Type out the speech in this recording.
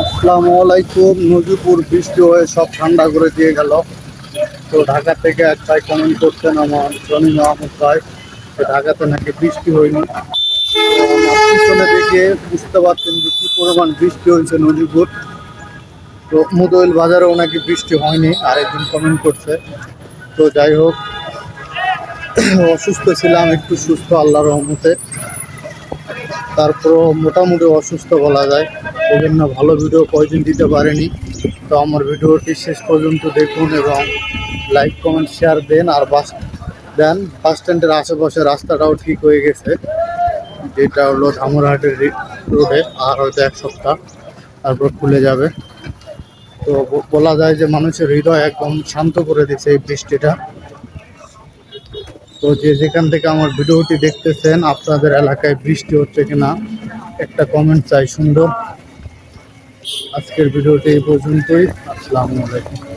আসসালামু আলাইকুম। নজিপুর বৃষ্টি হয়ে সব ঠান্ডা করে দিয়ে গেল। তো ঢাকা থেকে এক ভাই কমেন্ট করছেন আমার জনি আহমদ ভাই ঢাকাতে নাকি বৃষ্টি হয়নি। পিছনে দেখে বুঝতে পারছেন যে কী পরিমাণ বৃষ্টি হয়েছে নজিপুর তো মুদইল বাজারেও নাকি বৃষ্টি হয়নি আরেকজন কমেন্ট করছে। তো যাই হোক, অসুস্থ ছিলাম, একটু সুস্থ, আল্লাহর রহমতে। তারপরও মোটামুটি অসুস্থ বলা যায়। জন্য ভালো ভিডিও কয়দিন দিতে পারেনি। তো আমার ভিডিওটি শেষ পর্যন্ত দেখুন এবং লাইক কমেন্ট শেয়ার দেন আর বাস দেন বাস স্ট্যান্ডের আশেপাশে রাস্তাটাও ঠিক হয়ে গেছে, যেটা হলো ধামরহাটের রোডে, আর হয়তো এক সপ্তাহ তারপর খুলে যাবে। তো বলা যায় যে মানুষের হৃদয় একদম শান্ত করে দিচ্ছে এই বৃষ্টিটা। তো যে যেখান থেকে আমার ভিডিওটি দেখতেছেন, আপনাদের এলাকায় বৃষ্টি হচ্ছে কিনা, একটা কমেন্ট চাই সুন্দর। আজকের ভিডিওটি এই পর্যন্তই। আসসালামু আলাইকুম।